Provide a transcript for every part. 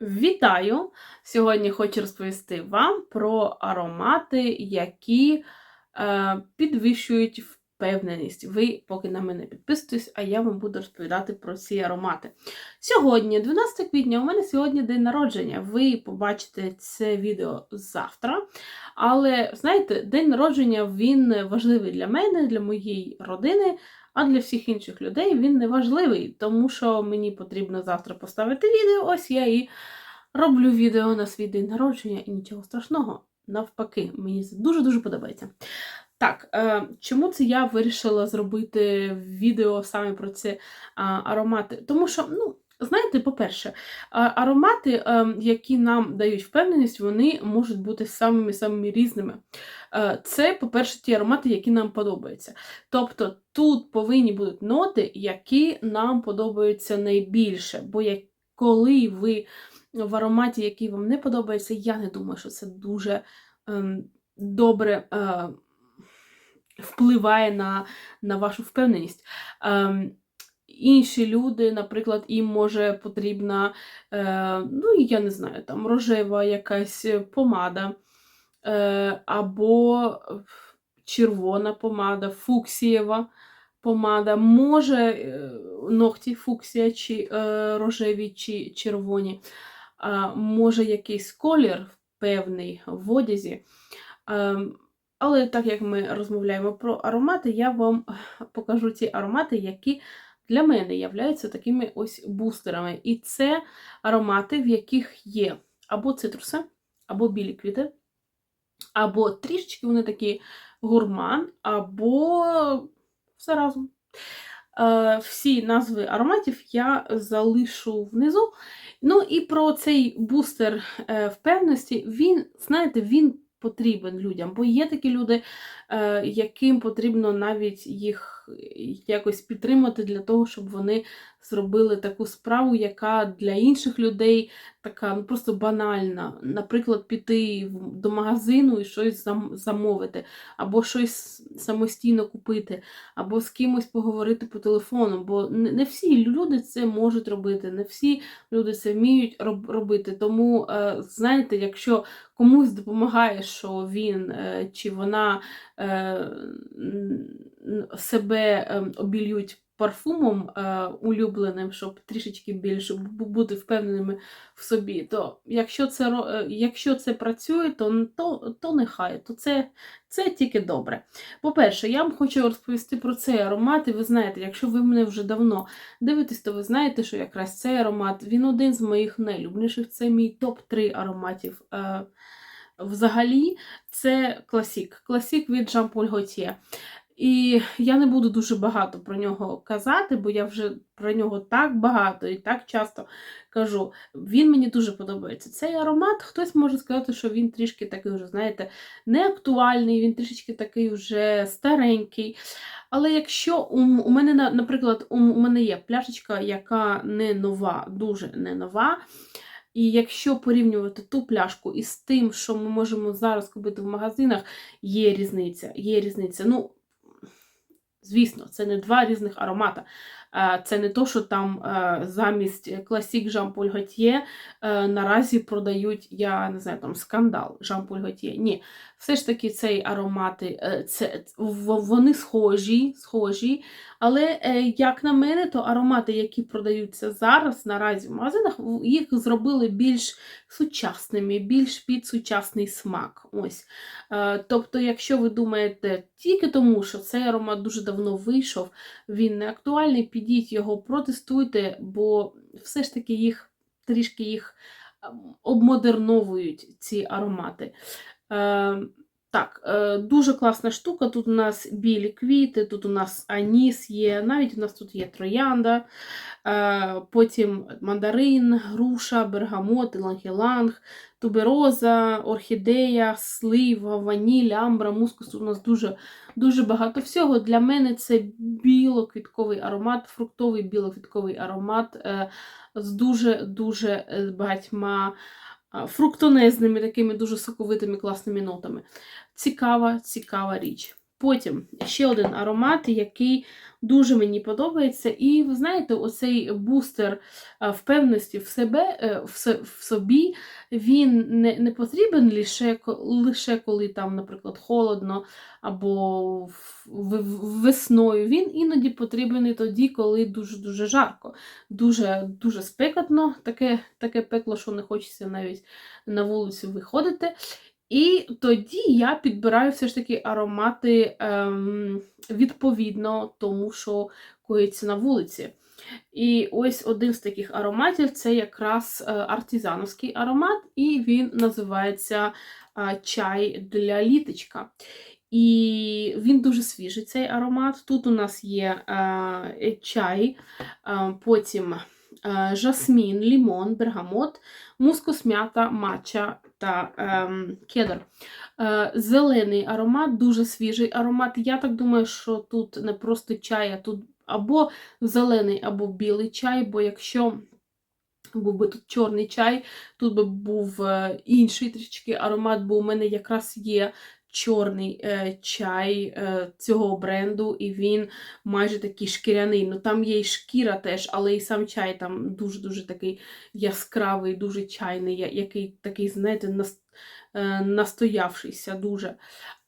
Вітаю! Сьогодні хочу розповісти вам про аромати, які е, підвищують впевненість. Ви поки на мене підписуєтесь, а я вам буду розповідати про ці аромати. Сьогодні, 12 квітня, у мене сьогодні день народження. Ви побачите це відео завтра. Але, знаєте, день народження він важливий для мене, для моєї родини. А для всіх інших людей він не важливий, тому що мені потрібно завтра поставити відео. Ось я і роблю відео на свій день народження, і нічого страшного. Навпаки, мені це дуже-дуже подобається. Так, е, чому це я вирішила зробити відео саме про ці аромати? Тому що, ну, знаєте, по-перше, аромати, е, які нам дають впевненість, вони можуть бути самими-самими різними. Е, Це, по-перше, ті аромати, які нам подобаються. Тобто тут повинні бути ноти, які нам подобаються найбільше. Бо як коли ви в ароматі, який вам не подобається, я не думаю, що це дуже ем, добре е, впливає на, на вашу впевненість. Інші люди, наприклад, їм може потрібна, е, ну, я не знаю, там рожева якась помада, е, або червона помада, фуксієва помада, може е, ногті фуксія, чи е, рожеві, чи червоні, може якийсь колір певний в одязі. Е, але так як ми розмовляємо про аромати, я вам покажу ті аромати, які для мене являються такими ось бустерами. І це аромати, в яких є або цитруси, або білі квіти, або трішечки вони такі гурман, або все разом. Е, Всі назви ароматів я залишу внизу. Ну і про цей бустер е, впевненості, він, знаєте, він потрібен людям, бо є такі люди, е, яким потрібно навіть їх якось підтримати для того, щоб вони зробили таку справу, яка для інших людей така ну, просто банальна. Наприклад, піти до магазину і щось замовити, або щось самостійно купити, або з кимось поговорити по телефону. Бо не всі люди це можуть робити, не всі люди це вміють робити. Тому, е, знаєте, якщо комусь допомагає, що він е, чи вона е, себе ем, обілюють парфумом е, улюбленим, щоб трішечки більше бути впевненими в собі, то якщо це е, якщо це працює, то то, то нехай, то це це тільки добре. По-перше, я вам хочу розповісти про цей аромат, і ви знаєте, якщо ви мене вже давно дивитесь, то ви знаєте, що якраз цей аромат він один з моїх найлюбніших, це мій топ-3 ароматів. Е, Взагалі, це класік. Класік від Jean Paul Gaultier. І я не буду дуже багато про нього казати, бо я вже про нього так багато і так часто кажу. Він мені дуже подобається. Цей аромат, хтось може сказати, що він трішки такий вже, знаєте, неактуальний, він трішки такий вже старенький. Але якщо у, у мене, наприклад, у, у мене є пляшечка, яка не нова, дуже не нова. І якщо порівнювати ту пляшку із тим, що ми можемо зараз купити в магазинах, є різниця. Є різниця. Ну, Звісно, це не два різних аромата. Е, це не то, що там е, замість класік Жан-Поль Готьє наразі продають, я не знаю, там скандал Жан-Поль Готьє. Ні, все ж таки цей аромати, е, це, вони схожі, схожі. Але, як на мене, то аромати, які продаються зараз наразі в магазинах, їх зробили більш сучасними, більш під сучасний смак. Ось. Тобто, якщо ви думаєте тільки тому, що цей аромат дуже давно вийшов, він не актуальний, підіть його, протестуйте, бо все ж таки їх трішки їх обмодерновують ці аромати. Так, е, дуже класна штука. Тут у нас білі квіти, тут у нас аніс є, навіть у нас тут є троянда, е, потім мандарин, груша, бергамот, лангіланг, тубероза, орхідея, слива, ваніль, амбра, мускус. У нас дуже дуже багато всього. Для мене це білоквітковий аромат, фруктовий білоквітковий аромат е, з дуже-дуже багатьма фруктонезними, такими дуже соковитими класними нотами. Цікава, цікава річ. Потім ще один аромат, який дуже мені подобається. І ви знаєте, оцей бустер е, впевненості в себе, е, в собі, він не, не потрібен лише, лише коли там, наприклад, холодно або весною. Він іноді потрібен і тоді, коли дуже-дуже жарко, дуже, дуже спекотно, таке, таке пекло, що не хочеться навіть на вулицю виходити. І тоді я підбираю все ж таки аромати ем, відповідно тому, що коїться на вулиці. І ось один з таких ароматів це якраз е, артизановський аромат, і він називається е, чай для літочка. І він дуже свіжий, цей аромат. Тут у нас є е, чай, е, потім е, жасмін, лімон, бергамот, мускус, м'ята, матча та ем, кедр. Е, зелений аромат, дуже свіжий аромат. Я так думаю, що тут не просто чай, а тут або зелений, або білий чай, бо якщо був би тут чорний чай, тут би був е, інший трішки аромат, бо у мене якраз є чорний е, чай е, цього бренду, і він майже такий шкіряний. Ну там є і шкіра теж, але і сам чай там дуже-дуже такий яскравий, дуже чайний, який такий, знаєте, е, настоявшийся дуже.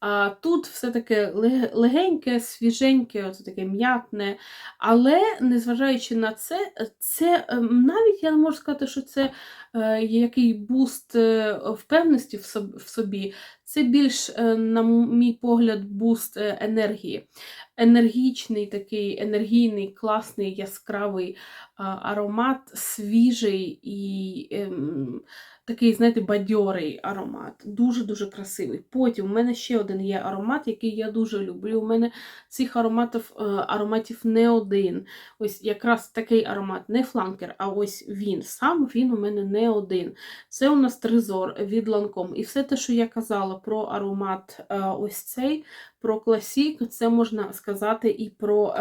А тут все таке легеньке, свіженьке, оце таке м'ятне. Але незважаючи на це, це ем, навіть я не можу сказати, що це е, який буст е, впевненості в соб- в собі. Це більш, е, на мій погляд, буст енергії. Енергічний, такий енергійний, класний, яскравий аромат, свіжий і ем, такий, знаєте, бадьорий аромат. Дуже-дуже красивий. Потім у мене ще один є аромат, який я дуже люблю. У мене цих ароматів, е, ароматів не один. Ось якраз такий аромат, не фланкер, а ось він. Сам він у мене не один. Це у нас тризор від Lancome. І все те, що я казала про аромат е, ось цей, про класік, це можна сказати і про.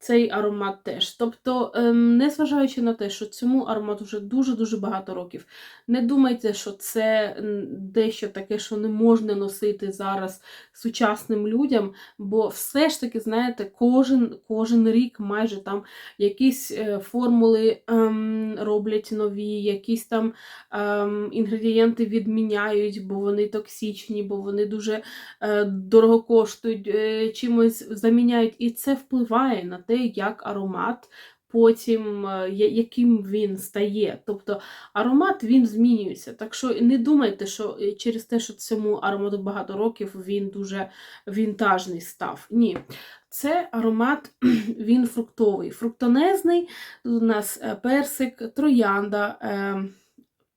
Цей аромат теж. Тобто, ем, незважаючи на те, що цьому аромату вже дуже-дуже багато років, не думайте, що це дещо таке, що не можна носити зараз сучасним людям, бо все ж таки, знаєте, кожен, кожен рік майже там якісь е, формули ем, роблять нові, якісь там ем, інгредієнти відміняють, бо вони токсичні, бо вони дуже е, дорого коштують, е, чимось заміняють. І це впливає на те, як аромат. Потім е, яким він стає. Тобто аромат він змінюється. Так що не думайте, що е, через те, що цьому аромату багато років він дуже вінтажний став. Ні. Це аромат, він фруктовий, фруктонезний. Тут у нас е, персик, троянда,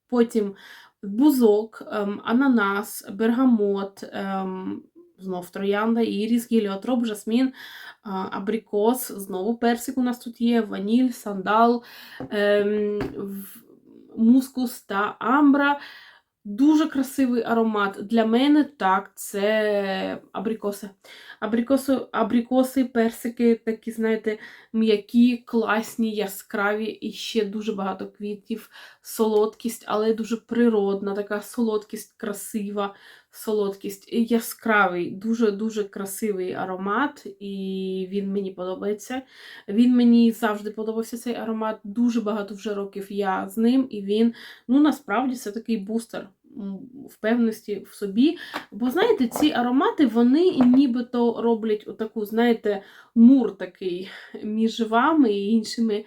потім бузок, ем, ананас, бергамот, ем, знов троянда, іріс, гіліотроп, жасмін, абрикос, знову персик у нас тут є, ваніль, сандал, ем, мускус та амбра. Дуже красивий аромат. Для мене так, це абрикоси. Абрикоси, абрикоси, персики, такі, знаєте, м'які, класні, яскраві і ще дуже багато квітів, солодкість, але дуже природна, така солодкість, красива солодкість. Яскравий, дуже-дуже красивий аромат, і він мені подобається. Він мені завжди подобався цей аромат. Дуже багато вже років я з ним, і він, ну, насправді, це такий бустер впевненості в собі. Бо, знаєте, ці аромати, вони нібито роблять отаку, знаєте, мур такий між вами і іншими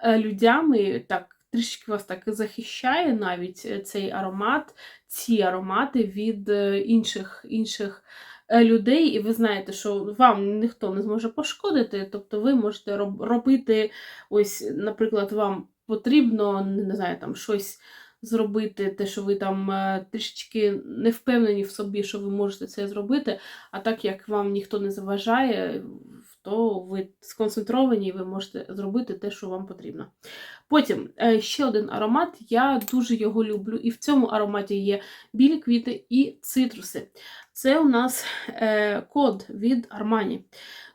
е, людьми. Так, трішки вас так захищає навіть е, цей аромат, ці аромати від е, інших, інших е, людей, і ви знаєте, що вам ніхто не зможе пошкодити, тобто ви можете робити, ось, наприклад, вам потрібно, не знаю, там щось зробити, те, що ви там трішечки не впевнені в собі, що ви можете це зробити, а так як вам ніхто не заважає, то ви сконцентровані і ви можете зробити те, що вам потрібно. Потім е, ще один аромат, я дуже його люблю, і в цьому ароматі є білі квіти і цитруси. Це у нас е, код від Armani.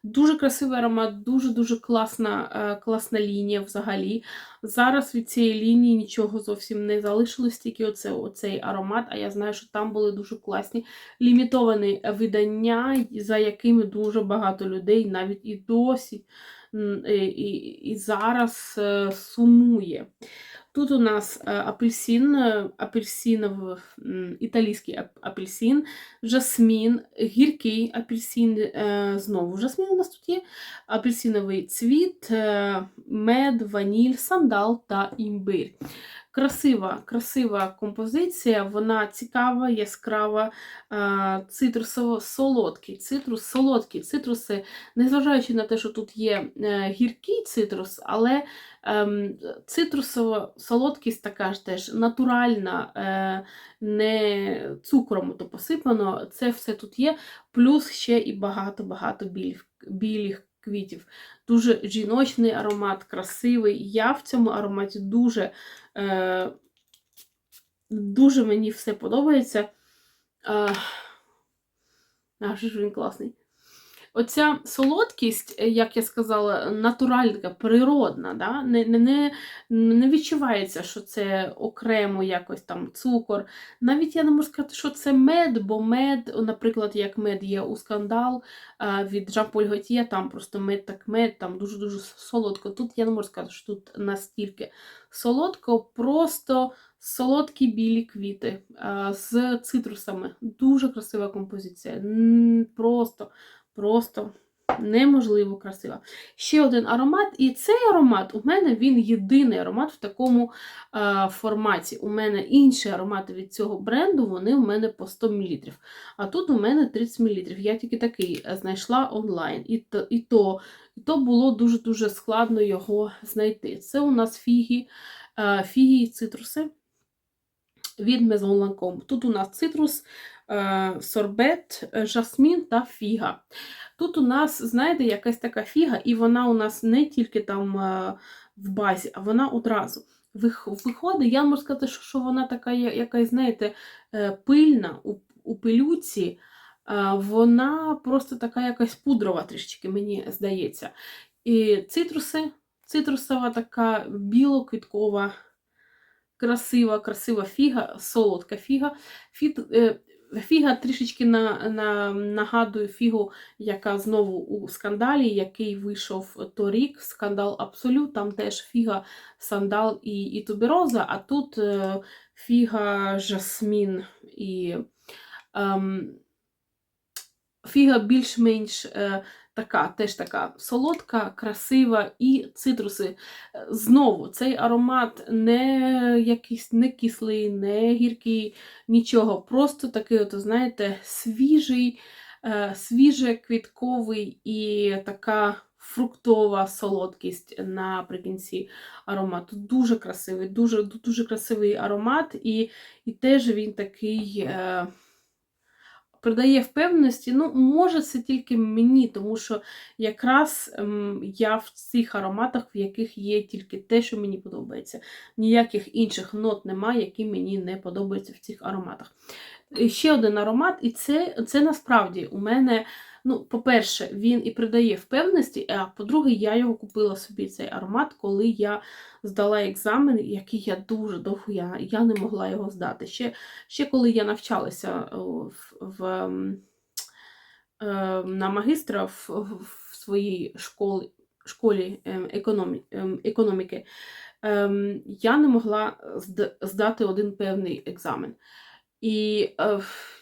Дуже красивий аромат, дуже-дуже класна, е, класна лінія взагалі. Зараз від цієї лінії нічого зовсім не залишилось, тільки оце, оцей аромат, а я знаю, що там були дуже класні лімітовані видання, за якими дуже багато людей навіть і досі, і, і, і зараз е, сумує. Тут у нас е, апельсин, е, апельсинов, італійський ап- апельсин, жасмін, гіркий апельсин, е, знову жасмін у нас тут є, апельсиновий цвіт, мед, ваніль, сандал та імбир. Красива, красива композиція, вона цікава, яскрава, цитрусово-солодкий. Цитрус, солодкі цитруси, незважаючи на те, що тут є е, гіркий цитрус, але ем, цитрусово-солодкість така ж теж натуральна, е, не цукром то посипано. Це все тут є, плюс ще і багато-багато білих, білих квітів. Дуже жіночний аромат, красивий. Я в цьому ароматі дуже, е, дуже мені все подобається. Е, аж він класний. Оця солодкість, е, як я сказала, натуральна, природна, да? не, не, не, відчувається, що це окремо якось там цукор. Навіть я не можу сказати, що це мед, бо мед, наприклад, як мед є у скандал від Жан-Поль Готьє, там просто мед так мед, там дуже-дуже солодко. Тут я не можу сказати, що тут настільки солодко, просто солодкі білі квіти а, з цитрусами. Дуже красива композиція. Просто просто неможливо красива. Ще один аромат, і цей аромат у мене він єдиний аромат в такому е, форматі. У мене інші аромати від цього бренду, вони у мене по 100 мл. А тут у мене 30 мл. Я тільки такий е, знайшла онлайн. І то, і то, і то було дуже-дуже складно його знайти. Це у нас фіги, е, фіги і цитруси від Maison Lancôme. Тут у нас цитрус, сорбет, е, жасмін та фіга. Тут у нас, знаєте, якась така фіга, і вона у нас не тільки там е, в базі, а вона одразу. Виходить, я можу сказати, що, вона така, якась, знаєте, е, пильна у, пилюці, е, вона просто така якась пудрова трішечки, мені здається. І цитруси, цитрусова така біло-квіткова красива, красива фіга, солодка фіга. Фіт, е, фіга трішечки на, на, нагадує фігу, яка знову у скандалі, який вийшов торік. Скандал Абсолют, там теж фіга, сандал і, і тубероза, а тут е, фіга, жасмін і ем, фіга більш-менш е, така, теж така солодка, красива і цитруси. Е, Знову цей аромат не якийсь не кислий, не гіркий, нічого. Просто такий, от, знаєте, свіжий, е, свіже-квітковий і така фруктова солодкість наприкінці аромату. Дуже красивий, дуже, дуже красивий аромат, і, і теж він такий. Е, Придає впевненості, ну, може, це тільки мені, тому що якраз ем, я в цих ароматах, в яких є тільки те, що мені подобається. Ніяких інших нот немає, які мені не подобаються в цих ароматах. Ще один аромат, і це, це насправді у мене, ну, по-перше, він і придає впевненості, а по-друге, я його купила собі цей аромат, коли я здала екзамен, який я дуже довго я, я не могла його здати. Ще, ще коли я навчалася в, в, ем, е, на магістра в, в своїй школі, школі ем, економі, ем, економіки, я не могла здати один певний екзамен. І е,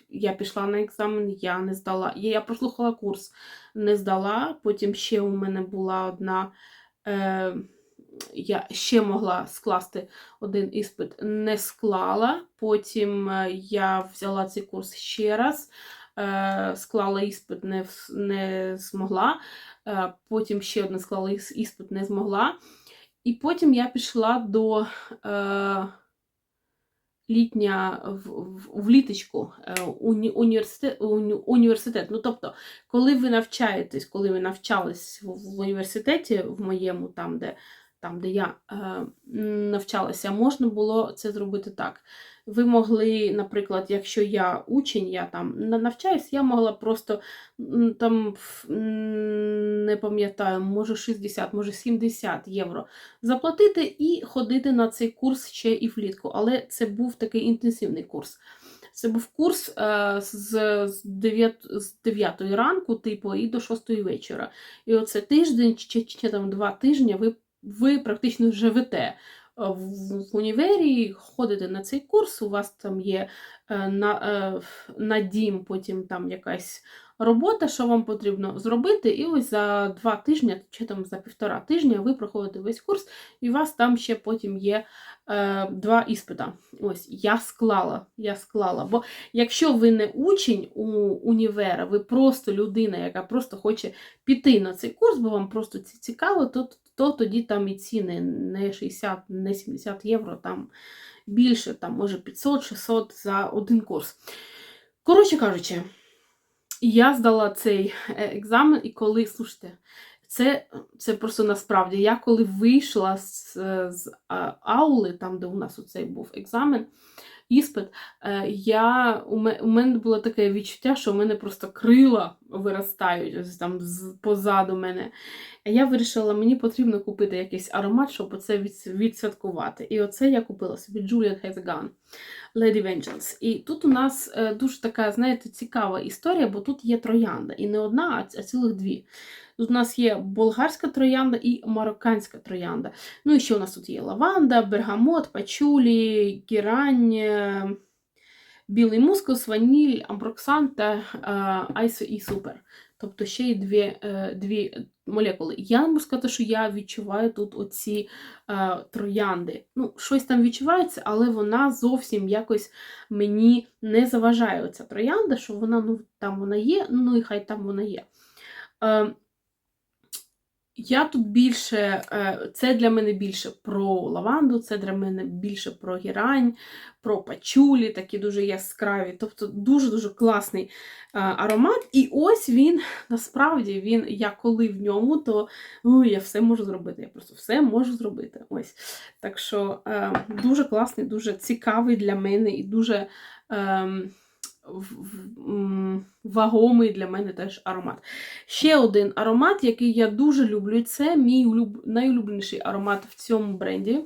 я пішла на екзамен, я не здала. Я, прослухала курс, не здала. Потім ще у мене була одна. Е, я ще могла скласти один іспит, не склала. Потім е, я взяла цей курс ще раз, е, склала іспит, не, не змогла. Е, потім ще один склала іс- іспит, не змогла. І потім я пішла до. Е, літня в, в, в літочку е, уні, університет, уні, університет. Ну, тобто, коли ви навчаєтесь, коли ви навчались в, в університеті, в моєму, там, де там, де я е, навчалася, можна було це зробити так. Ви могли, наприклад, якщо я учень, я там навчаюсь, я могла просто там не пам'ятаю, може 60, може 70 євро заплатити і ходити на цей курс ще і влітку. Але це був такий інтенсивний курс. Це був курс е, з, з, 9, з 9 ранку, типу, і до 6 вечора. І оце тиждень чи, чи там два тижні ви, ви практично живете е, в, універі, ходите на цей курс, у вас там є е, на, е, на дім, потім там якась робота, що вам потрібно зробити. І ось за два тижні, чи там за півтора тижня ви проходите весь курс, і у вас там ще потім є е, два іспита. Ось я склала. Я склала. Бо якщо ви не учень у універа, ви просто людина, яка просто хоче піти на цей курс, бо вам просто це цікаво, то, то тоді там і ціни не 60, не 70 євро, там більше, там може 500-600 за один курс. Коротше кажучи, я здала цей е, екзамен, і коли, слушайте, це, це просто насправді. Я коли вийшла з, з аули, там, де у нас оцей був екзамен, іспит, е, я, у, ме, у мене було таке відчуття, що у мене просто крила виростають ось там позаду мене. Я вирішила, мені потрібно купити якийсь аромат, щоб оце від, відсвяткувати. І оце я купила собі Juliet Has a Gun. Lady Vengeance. І тут у нас е, дуже така, знаєте, цікава історія, бо тут є троянда. І не одна, а цілих дві. Тут у нас є болгарська троянда і марокканська троянда. Ну і ще у нас тут є лаванда, бергамот, пачулі, гірань, е, білий мускус, ваніль, амброксан та е, айсо і супер. Тобто ще й дві, е, дві молекули. Я не можу сказати, що я відчуваю тут оці е, троянди. Ну, щось там відчувається, але вона зовсім якось мені не заважає оця троянда, що вона ну, там вона є, ну і хай там вона є. Е, я тут більше, е, це для мене більше про лаванду, це для мене більше про гірань, про пачулі, такі дуже яскраві. Тобто дуже-дуже класний е, аромат. І ось він, насправді, він, я коли в ньому, то ну, я все можу зробити. Я просто все можу зробити. Ось. Так що е, дуже класний, дуже цікавий для мене і дуже. ем, вагомий для мене теж аромат. Ще один аромат, який я дуже люблю, це мій улюб... найулюбленіший аромат в цьому бренді.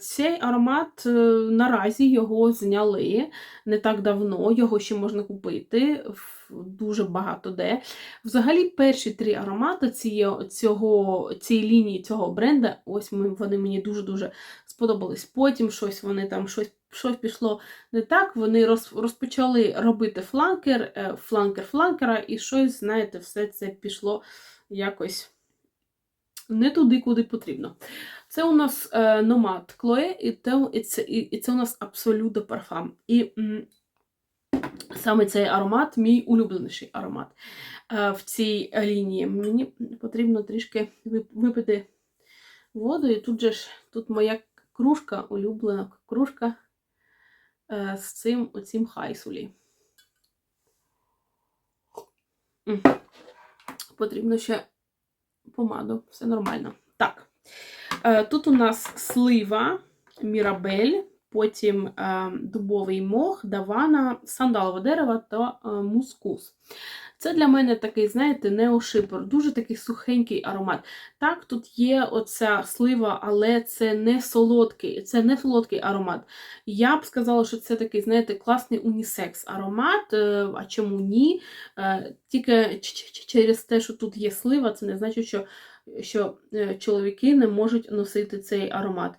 Цей аромат е, наразі його зняли не так давно, його ще можна купити дуже багато де. Взагалі, перші три аромати цієї, цього, цієї лінії цього бренда, ось вони мені дуже-дуже сподобались. Потім щось вони там щось, щось пішло не так. Вони роз, розпочали робити фланкер, е, фланкер фланкера, і щось, знаєте, все це пішло якось не туди, куди потрібно. Це у нас е, Nomad Chloe, і це, і, це, і, це у нас абсолютно парфам. І саме цей аромат мій улюбленіший аромат е, в цій лінії. Мені потрібно трішки випити воду, і тут же ж тут моя кружка, улюблена кружка з цим оцім хайсулі. Потрібно ще помаду, все нормально. Так. Е, Тут у нас слива, мірабель, потім е, дубовий мох, давана, сандалове дерево та е, мускус. Це для мене такий, знаєте, неошипер, дуже такий сухенький аромат. Так, тут є оця слива, але це не солодкий, це не солодкий аромат. Я б сказала, що це такий, знаєте, класний унісекс аромат. е, А чому ні? Тільки через те, що тут є слива, це не значить, що що чоловіки не можуть носити цей аромат.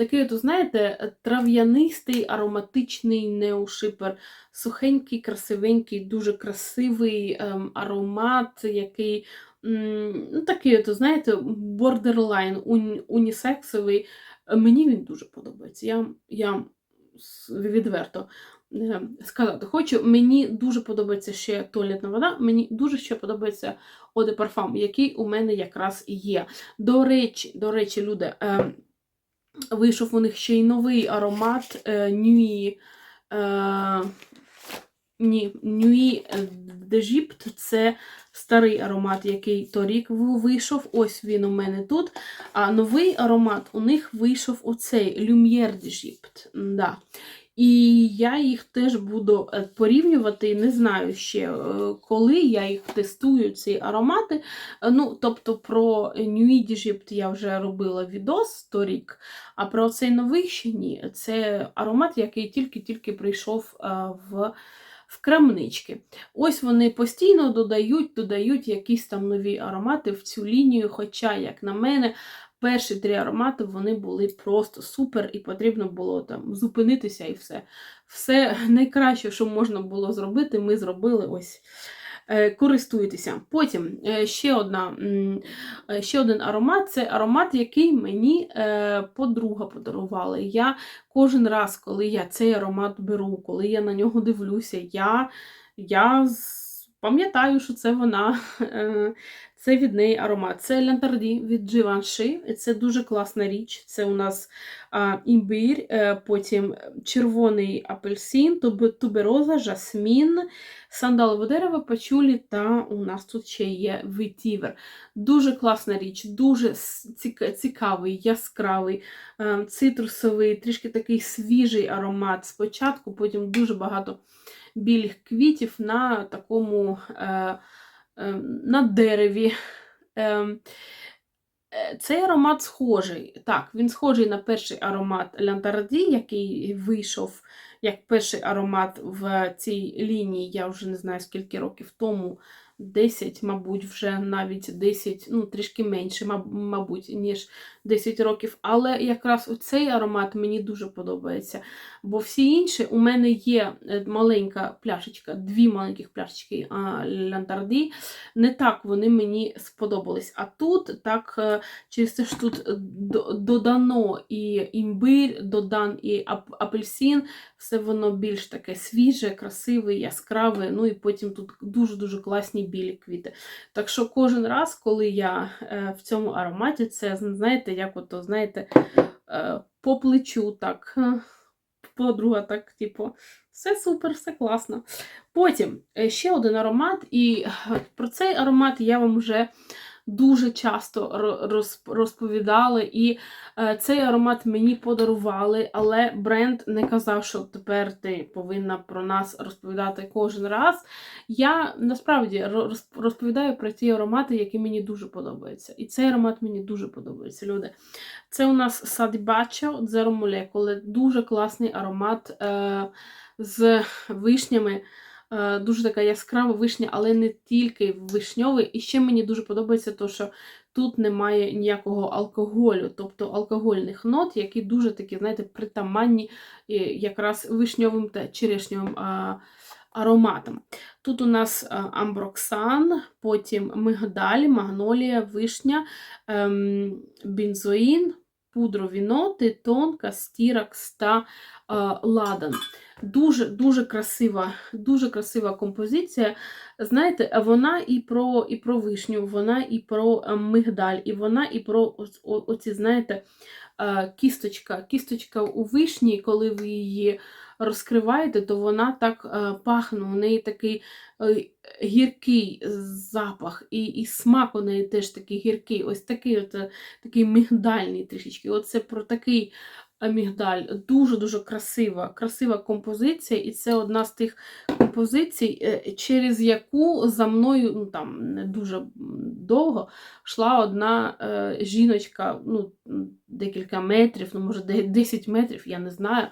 Такий, от, знаєте, трав'янистий, ароматичний неошипер, сухенький, красивенький, дуже красивий ем, аромат, який м, ну, такий, от, знаєте, бордерлайн, уні- унісексовий. Мені він дуже подобається. Я, я відверто е, сказати хочу. Мені дуже подобається ще туалетна вода, мені дуже ще подобається Eau de який у мене якраз є. До речі, до речі, люди, е, вийшов у них ще й новий аромат е, Nuit. Е, Nuit d'Egypte – це старий аромат, який торік вийшов. Ось він у мене тут. А новий аромат у них вийшов оцей Lumière d'Egypte. Да. І я їх теж буду е, порівнювати. Не знаю ще, е, коли я їх тестую, ці аромати. Е, Ну, тобто про Nuit d'Egypte я вже робила відос торік, а про цей новий ще ні. Це аромат, який тільки-тільки прийшов в, в крамнички. Ось вони постійно додають, додають якісь там нові аромати в цю лінію. Хоча, як на мене, перші три аромати вони були просто супер, і потрібно було там зупинитися і все. Все найкраще, що можна було зробити, ми зробили ось. Е, Користуйтеся. Потім е, ще, одна, е, ще один аромат це аромат, який мені подруга подарувала. Я кожен раз, коли я цей аромат беру, коли я на нього дивлюся, я, я пам'ятаю, що це вона. Е, Це від неї аромат. Це Лянтарді від Givenchy. І Це дуже класна річ. Це у нас а, імбир, е, потім червоний апельсин, тубероза, жасмін, сандалове дерево, пачулі та у нас тут ще є ветівер. Дуже класна річ, дуже цікавий, яскравий, е, цитрусовий, трішки такий свіжий аромат спочатку, потім дуже багато білих квітів на такому е, е, на дереві. Е, цей аромат схожий. Так, він схожий на перший аромат Лянтарді, який вийшов як перший аромат в цій лінії, я вже не знаю скільки років тому. 10, мабуть, вже навіть 10, ну трішки менше, мабуть, ніж 10 років. Але якраз оцей аромат мені дуже подобається. Бо всі інші у мене є е, маленька пляшечка, дві маленьких пляшечки Лянтарді. Не так вони мені сподобались. А тут так через те, що тут е, додано і імбир, додан і ап- апельсин, все воно більш таке свіже, красиве, яскраве. Ну і потім тут дуже-дуже класні білі квіти. Так що кожен раз, коли я е, в цьому ароматі, це знаєте, як ото, знаєте, е, по плечу так. е, Подруга так, типу, все супер, все класно. Потім ще один аромат, і про цей аромат я вам вже дуже часто ро- роз- розповідала, і е, цей аромат мені подарували, але бренд не казав, що тепер ти повинна про нас розповідати кожен раз. Я насправді ро- розповідаю про ті аромати, які мені дуже подобаються. І цей аромат мені дуже подобається, люди. Це у нас Sadibacio Zero Molecule, дуже класний аромат е, з вишнями. Е, Дуже така яскрава вишня, але не тільки вишньовий. І ще мені дуже подобається, то, що тут немає ніякого алкоголю, тобто алкогольних нот, які дуже такі, знаєте, притаманні е, якраз вишньовим та черешньовим ароматам. Тут у нас амброксан, потім мигдаль, магнолія, вишня, ем, бензоїн, пудрові ноти, тонка, стіракс та е, ладан. Дуже дуже красива, дуже красива композиція. Знаєте, вона і про і про вишню, вона і про е, мигдаль, і вона і про оці, знаєте, е, кісточка. Кісточка у вишні, коли ви її розкриваєте, то вона так е, пахне. У неї такий гіркий запах, і, і смак у неї теж такий гіркий. Ось такий от, такий мигдальний трішечки. Оце про такий е, мігдаль. Дуже-дуже красива, красива композиція, і це одна з тих композицій, е, через яку за мною ну, там, не дуже довго йшла одна е, жіночка, ну, декілька метрів, ну, може, де- 10 метрів, я не знаю.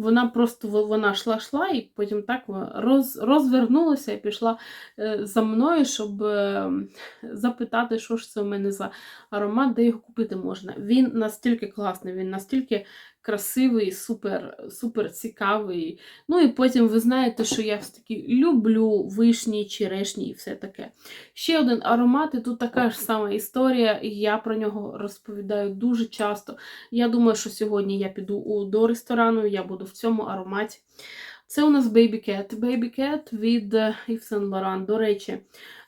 Вона просто вона йшла, йшла, і потім так роз, розвернулася і пішла е, за мною, щоб е, запитати, що ж це у мене за аромат, де його купити можна. Він настільки класний, він настільки красивий, супер, супер цікавий. Ну і потім ви знаєте, що я все таки люблю вишні, черешні і все таке. Ще один аромат, і тут така ж сама історія, і я про нього розповідаю дуже часто. Я думаю, що сьогодні я піду до ресторану, я буду в цьому ароматі. Це у нас Baby Cat. Baby Cat від е, Yves Saint Laurent. До речі,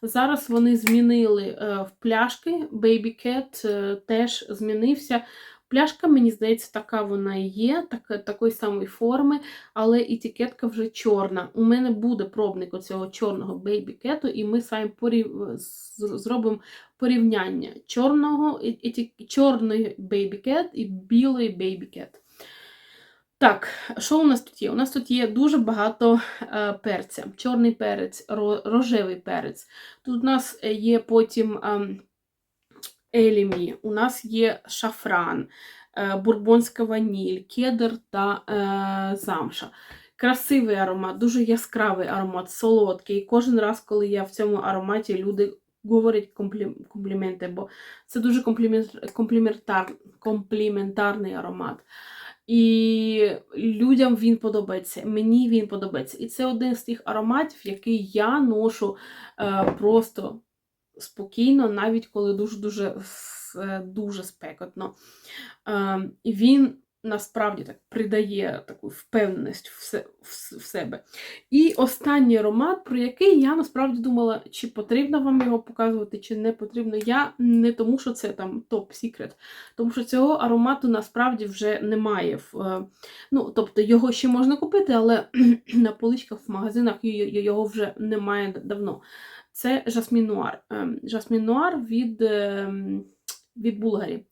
зараз вони змінили е, в пляшки. Baby Cat е, теж змінився. Пляшка, мені здається, така вона і є, так, такої самої форми, але етикетка вже чорна. У мене буде пробник оцього чорного бейбі-кету, і ми самі порів... зробимо порівняння чорного, еті- чорної бейбі-кет і білої бейбі-кет. Так, що у нас тут є? У нас тут є дуже багато е, перця. Чорний перець, ро- рожевий перець. Тут у нас е, є потім ем, елімі, у нас є шафран, е, бурбонська ваніль, кедр та е, замша. Красивий аромат, дуже яскравий аромат, солодкий. І кожен раз, коли я в цьому ароматі, люди говорять комплі... компліменти, бо це дуже комплімент... компліментар... компліментарний аромат. І людям він подобається, мені він подобається. І це один з тих ароматів, який я ношу е, просто спокійно, навіть коли дуже-дуже дуже спекотно. Е, він насправді так придає таку впевненість в, себе. І останній аромат, про який я насправді думала, чи потрібно вам його показувати, чи не потрібно. Я не тому, що це там топ-секрет, тому що цього аромату насправді вже немає. Е, ну, тобто його ще можна купити, але на поличках в магазинах його вже немає давно. Це жасмін нуар. Ем, Жасмін нуар від, ем, від Булгарі.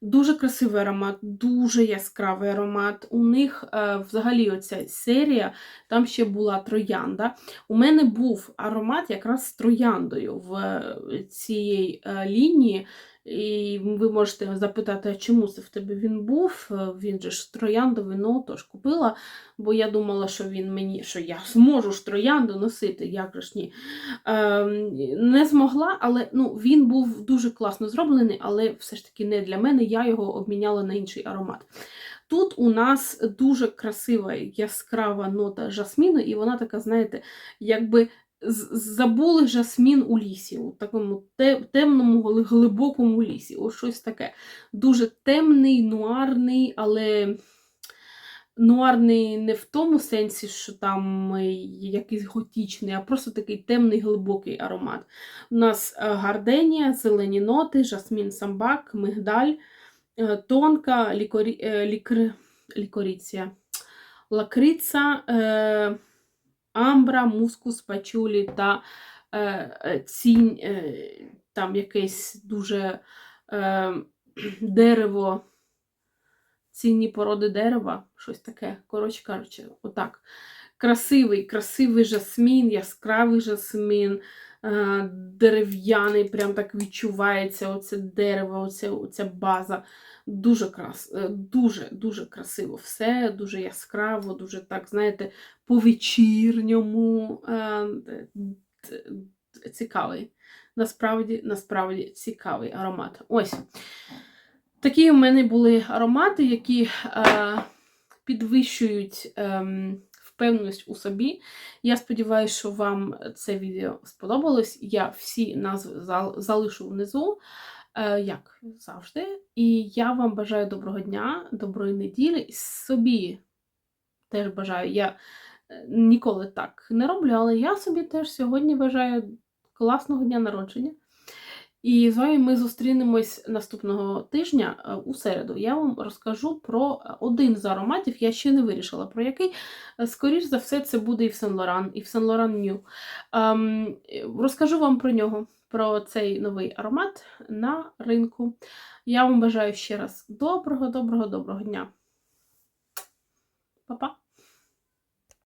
Дуже красивий аромат, дуже яскравий аромат. У них е, взагалі оця серія, там ще була троянда. У мене був аромат якраз з трояндою в е, цій е, лінії. І ви можете запитати, чому це в тебе він був? Е, Він же ж трояндовий, ну тож купила, бо я думала, що він мені, що я зможу ж троянду носити, як ж ні. Ем, не змогла, але ну, він був дуже класно зроблений, але все ж таки не для мене. Я його обміняла на інший аромат. Тут у нас дуже красива яскрава нота жасміну, і вона така, знаєте, якби забули жасмін у лісі, у такому темному, глибокому лісі. Ось щось таке. Дуже темний, нуарний, але нуарний не в тому сенсі, що там е, якийсь готічний, а просто такий темний, глибокий аромат. У нас е, гарденія, зелені ноти, жасмін самбак, мигдаль, е, тонка, лікорі, лікр, лікоріція, лакриця, е, амбра, мускус, пачулі та е, е, цінь, е, там якесь дуже е, дерево, цінні породи дерева, щось таке. Коротше кажучи, отак. Красивий, красивий жасмін, яскравий жасмін, дерев'яний, прям так відчувається оце дерево, оце, оця база. Дуже крас, е, дуже, дуже красиво все, дуже яскраво, дуже так, знаєте, по-вечірньому. е, т- т- Цікавий. Насправді, насправді цікавий аромат. Ось. Такі у мене були аромати, які е, підвищують ем, впевненість у собі. Я сподіваюся, що вам це відео сподобалось. Я всі назви зал- залишу внизу, е, як завжди. І я вам бажаю доброго дня, доброї неділі. Собі теж бажаю. Я е, ніколи так не роблю, але я собі теж сьогодні бажаю класного дня народження. І з вами ми зустрінемось наступного тижня е, у середу. Я вам розкажу про е, один з ароматів, я ще не вирішила про який. Е, Скоріш за все, це буде і в Сен Лоран, і в Сен Лоран Нью. Ем, розкажу вам про нього, про цей новий аромат на ринку. Я вам бажаю ще раз доброго, доброго, доброго дня. Па-па!